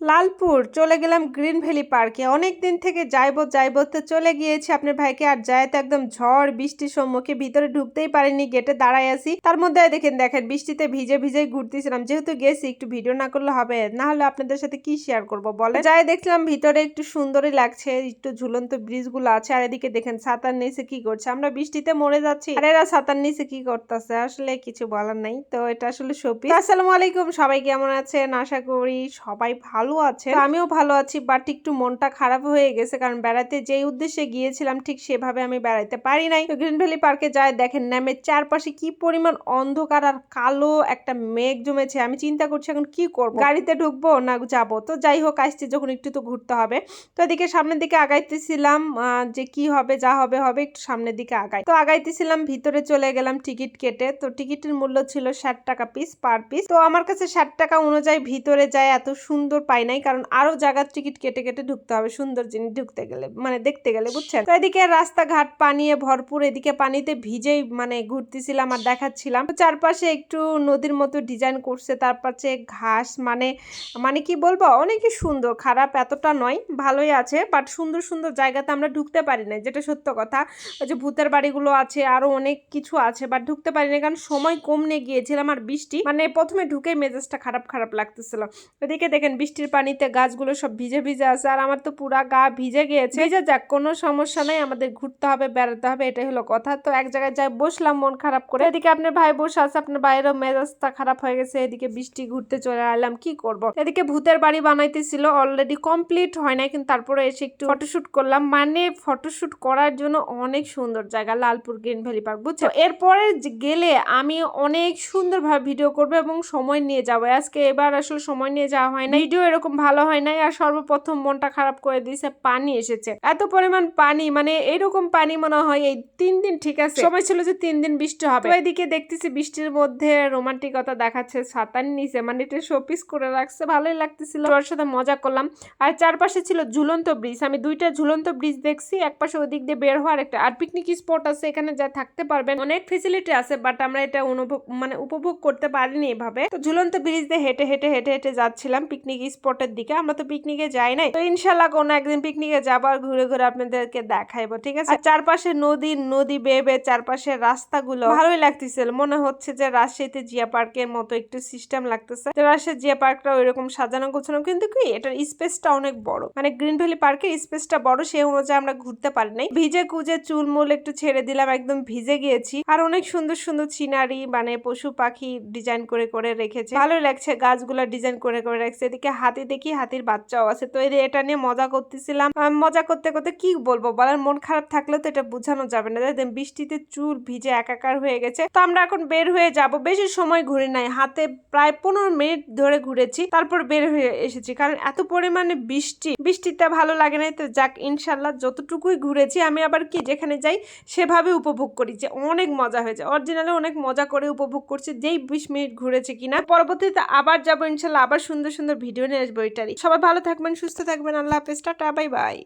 লালপুর চলে গেলাম green valley পার্কে। অনেক দিন থেকে যাইবো যাইবো তো চলে গিয়েছি আপনার ভাইকে। আর যায় তো একদম ঝড়, বৃষ্টির সম্মুখে ভিতরে ঢুকতেই পারিনি, গেটে দাঁড়ায় আছি। তার মধ্যে দেখেন দেখেন, বৃষ্টিতে ভিজে ভিজে ঘুরতেছিলাম। যেহেতু গেছি, একটু ভিডিও না করলে হবে। না হলে আপনাদের সাথে কি শেয়ার করব বলে যাই দেখলাম, ভিতরে একটু সুন্দরই লাগছে, একটু ঝুলন্ত ব্রিজগুলো আছে। আর এদিকে দেখেন, সাতার নিচে কি করছে। আমরা বৃষ্টিতে মরে যাচ্ছি। আর এরা সাতার নিচে কি করতেছে? আসলে কিছু বলার নাই। তো এটা আসলে সপি আসসালামু আলাইকুম, সবাই কেমন আছেন? আশা করি সবাই ভালো আছে তো আমিও ভালো আছি, বাট একটু মনটা খারাপ হয়ে গেছে, কারণ বেড়াতে যেই উদ্দেশ্যে গিয়েছিলাম, ঠিক সেভাবে আমি বেড়াইতে পারি নাই। গ্রিন ভ্যালি পার্কে যায়, দেখেন নামের চারপাশে কি পরিমাণ অন্ধকার আর কালো একটা মেঘ জমেছে। আমি চিন্তা করছি এখন কি করব? গাড়িতে ঢুকবো না যাব? তো যাই হোক, আসছি যখন একটু তো ঘুরতে হবে। তো এদিকে সামনের দিকে আগাইতেছিলাম যে কি হবে, যা হবে হবে, একটু সামনের দিকে আগাই। তো আগাইতেছিলাম, ভিতরে চলে গেলাম টিকিট কেটে। তো টিকিটের মূল্য ছিল ষাট টাকা পিস পার পিস তো আমার কাছে ষাট টাকা অনুযায়ী ভিতরে যায়, এত সুন্দর পাই নাই, কারণ আরও জায়গার টিকিট কেটে কেটে ঢুকতে হবে, সুন্দর জিনিস ঢুকতে গেলে মানে দেখতে গেলে, বুঝছেন? তো এদিকে রাস্তাঘাট পানিয়ে ভরপুর, এদিকে পানিতে ভিজেই মানে ঘুরতেছিলাম আর দেখাচ্ছিলাম। তো চারপাশে একটু নদীর মতো ডিজাইন করছে, তার পাশে ঘাস মানে মানে কি বলব, অনেকই সুন্দর, খারাপ এতটা নয়, ভালোই আছে বাট সুন্দর সুন্দর জায়গাতে আমরা ঢুকতে পারি না যেটা সত্য কথা। ওই যে ভূতের বাড়িগুলো আছে, আরও অনেক কিছু আছে বাট ঢুকতে পারি না কারণ সময় কম নিয়ে গিয়েছিলাম আর বৃষ্টি মানে প্রথমে ঢুকেই মেজাজটা খারাপ খারাপ লাগতেছিল। এদিকে দেখেন বৃষ্টির পানিতে গাছগুলো সব ভিজে ভিজে আছে আর আমার তো পুরা গা ভিজে গিয়েছে। ভিজে যাক কোনো সমস্যা নাই আমাদের ঘুরতে হবে বেড়াতে হবে এটাই হলো কথা। তো এক জায়গায় যাই বসলাম মন খারাপ করে। এদিকে আপনার ভাই বসে আছে আপনার বাইরেও মেজাজটা খারাপ হয়ে গেছে এদিকে বৃষ্টি ঘুরতে চলে এলাম কি করব? এদিকে ভূতের বাড়ি বানাইতেছিল অলরেডি কমপ্লিট হয় নাই কিন্তু তারপরে এসে একটু ফটোশুট করলাম। মানে ফটোশুট করার জন্য অনেক সুন্দর জায়গা লালপুর গ্রিন ভ্যালি পার্ক বুঝছ? এরপরে গেলে আমি অনেক সুন্দরভাবে ভিডিও করব এবং সময় নিয়ে যাব। আজকে এবার আসলে সময় নিয়ে যাওয়া হয় না ভিডিও এরকম ভালো হয় নাই আর সর্বপ্রথম মনটা খারাপ করে দিয়েছে, পানি এসেছে। এত পরিমাণ পানি মানে এরকম পানি মনে হয় এই তিন দিন ঠিক আছে। সময় ছিল যে তিন দিন বৃষ্টি হবে। এদিকে দেখতেছি বৃষ্টির মধ্যে রোমান্টিকতা দেখাচ্ছে, ছাতার নিচে মানে এটা শোপিস করে রাখছে, ভালোই লাগতেছিল। ওর সাথে মজা করলাম। আর চারপাশে ছিল ঝুলন্ত ব্রিজ। আমি দুইটা ঝুলন্ত ব্রিজ দেখছি, এক পাশে ওদিক দিয়ে বের হওয়ার একটা। আর পিকনিক স্পট আছে, এখানে যা থাকতে পারবেন। অনেক ফেসিলিটি আছে বাট আমরা এটা অনুভব মানে উপভোগ করতে পারিনি এভাবে। তো ঝুলন্ত ব্রিজ দিয়ে হেঁটে হেঁটে হেঁটে হেঁটে যাচ্ছিলাম পিকনিক স্পটের দিকে। আমরা তো পিকনিকে যাই নাই। তো ইনশাল্লাহ কোনো একদিন পিকনিকে যাব আর ঘুরে ঘুরে আপনাদেরকে দেখাইবো ঠিক আছে? আর চারপাশে নদী নদী বেয়ে বেয়ে চারপাশে রাস্তাগুলো। ভালোই লাগতেছিল মনে হচ্ছে যে রাজশাহীতে জিয়া পার্কের মতো একটু সিস্টেম লাগতেছে। তো রাজশাহী জিয়া পার্কটা ওইরকম সাজানো গোছানো। কিন্তু কি এটার স্পেসটা অনেক বড়। মানে গ্রিন ভ্যালি পার্কের স্পেসটা বড় সেই অনুযায়ী আমরা ঘুরতে পারি নাই। ভিজে কুজে চুলমুল একটু ছেড়ে দিলাম একদম ভিজে গিয়েছি। আর অনেক সুন্দর সুন্দর সিনারি মানে পশু পাখি ডিজাইন করে করে রেখেছে। ভালোই লাগছে গাছগুলা ডিজাইন করে করে রাখছে। এদিকে হাতি দেখি হাতির বাচ্চাও আছে। তো এটা নিয়ে মজা করতেছিলাম। মজা করতে করতে কি বলব? বলার মন খারাপ থাকলে তো এটা বোঝানো যাবে না। বৃষ্টিতে চুল ভিজে একাকার হয়ে গেছে। তো আমরা এখন বের হয়ে যাব। বেশি সময় ঘুরে নাই। হাতে প্রায় পনেরো মিনিট ধরে ঘুরেছি। তারপর বের হয়ে এসেছি। কারণ এত পরিমাণে বৃষ্টি। বৃষ্টিতে ভালো লাগে নাই। তো যাক ইনশাল্লাহ যতটুকুই ঘুরেছি, আমি আবার কি যেখানে যাই, সেভাবে উপভোগ করি যে অনেক মজা হয়েছে। অরিজিনালি অনেক মজা করে উপভোগ করছি। যেই বিশ মিনিট ঘুরেছে কিনা। পরবর্তীতে আবার যাব ইনশাল্লাহ আবার সুন্দর সুন্দর ভিডিও নিয়ে আসব এটারই সবাই ভালো থাকবেন সুস্থ থাকবেন। আল্লাহ হাফেজ। Tata bye bye.